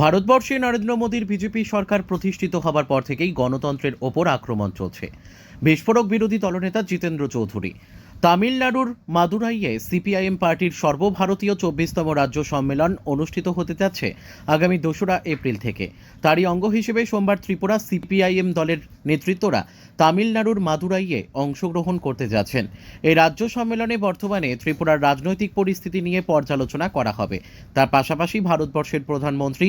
ভারতবর্ষে নরেন্দ্র মোদীর বিজেপি সরকার প্রতিষ্ঠিত হবার পর থেকেই গণতন্ত্রের ওপর আক্রমণ চলছে। বিস্ফোরক বিরোধী দলনেতা জিতেন্দ্র চৌধুরী। তামিলনাড়ুর মাদুরাইয়ে সিপিআইএম পার্টির সর্বভারতীয় চব্বিশতম রাজ্য সম্মেলন অনুষ্ঠিত হতে যাচ্ছে আগামী দোসরা এপ্রিল থেকে। তারই অঙ্গ হিসেবে সোমবার ত্রিপুরা সিপিআইএম দলের নেতৃত্বরা তামিলনাড়ুর মাদুরাইয়ে অংশগ্রহণ করতে যাচ্ছেন। এই রাজ্য সম্মেলনে বর্তমানে ত্রিপুরার রাজনৈতিক পরিস্থিতি নিয়ে পর্যালোচনা করা হবে। তার পাশাপাশি ভারতবর্ষের প্রধানমন্ত্রী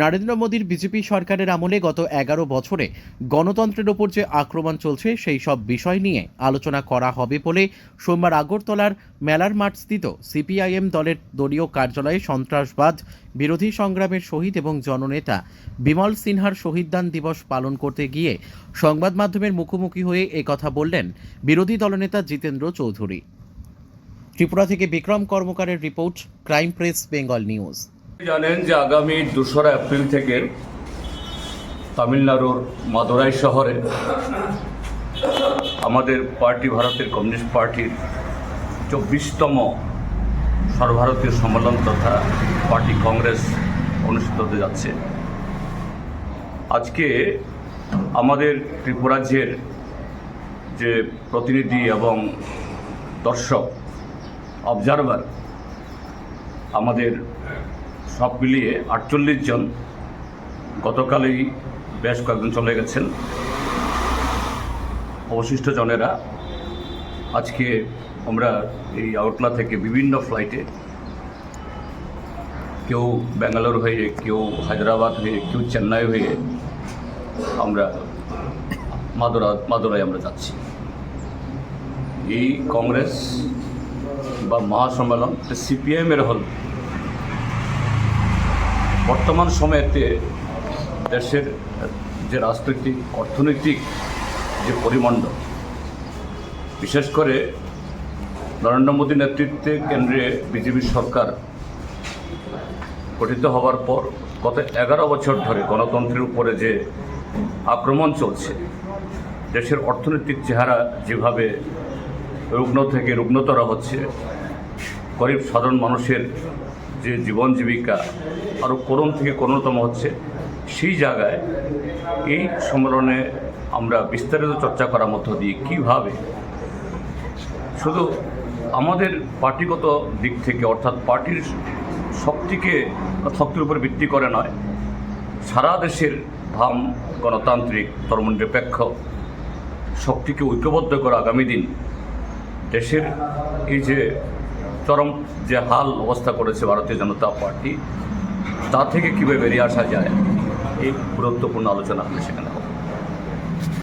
নরেন্দ্র মোদীর বিজেপি সরকারের আমলে গত এগারো বছরে গণতন্ত্রের ওপর যে আক্রমণ চলছে, সেই সব বিষয় নিয়ে আলোচনা করা হবে বলে সোমবার আগরতলার মেলার মাঠস্থিত সিপিআইএম দলের দলীয় কার্যালয়ে সন্ত্রাসবাদ বিরোধী সংগ্রামের শহীদ এবং জননেতা বিমল সিনহার শহীদদান দিবস পালন করতে গিয়ে সংবাদ মাধ্যমের মুখোমুখি হয়ে কথা বললেন বিরোধী দলনেতা জিতেন্দ্র চৌধুরী। ত্রিপুরা থেকে Bikram কর্মকারের report, crime press, Bengal news. জানেন যে আগামী দোসরা এপ্রিল থেকে তামিলনাড়ুর মাদুরাই শহরে আমাদের পার্টি, ভারতের কমিউনিস্ট পার্টির চব্বিশতম সর্বভারতীয় সম্মেলন তথা পার্টি কংগ্রেস অনুষ্ঠিত হতে যাচ্ছে। আজকে আমাদের ত্রিপুরাজ্যের যে প্রতিনিধি এবং দর্শক অবজারভার আমাদের সব মিলিয়ে আটচল্লিশ জন গতকালই বেশ কয়েকজন চলে গেছেন। অবশিষ্ট জনেরা আজকে আমরা এই আউটলা থেকে বিভিন্ন ফ্লাইটে কেউ ব্যাঙ্গালোর হয়ে, কেউ হায়দ্রাবাদ হয়ে, কেউ চেন্নাই হয়ে আমরা মাদুরা, মাদুরায় আমরা যাচ্ছি। এই কংগ্রেস বা মহাসম্মেলন সিপিআইএমের হল। বর্তমান সময়েতে দেশের যে রাজনৈতিক, অর্থনৈতিক যে পরিমণ্ডল, বিশেষ করে নরেন্দ্র মোদী নেতৃত্বে কেন্দ্রে বিজেপি সরকার গঠিত হওয়ার পর গত এগারো বছর ধরে গণতন্ত্রের উপরে যে আক্রমণ চলছে। দেশের অর্থনৈতিক চেহারা যেভাবে রুগ্ন থেকে রুগ্নতর হচ্ছে, গরিব সাধারণ মানুষের যে জীবন জীবিকা আরও করুণ থেকে করুণতম হচ্ছে, সেই জায়গায় এই সম্মেলনে আমরা বিস্তারিত চর্চা করার মধ্য দিয়ে কীভাবে শুধু আমাদের পার্টিগত দিক থেকে অর্থাৎ পার্টির শক্তিকে শক্তির উপর ভিত্তি করে নয়, সারা দেশের ভাম গণতান্ত্রিক ধর্মনিরপেক্ষ শক্তিকে ঐক্যবদ্ধ করে আগামী দিন দেশের এই যে চরম যে হাল অবস্থা করেছে ভারতীয় জনতা পার্টি, তা থেকে কীভাবে বেরিয়ে আসা যায়, এই গুরুত্বপূর্ণ আলোচনা হবে সেখানে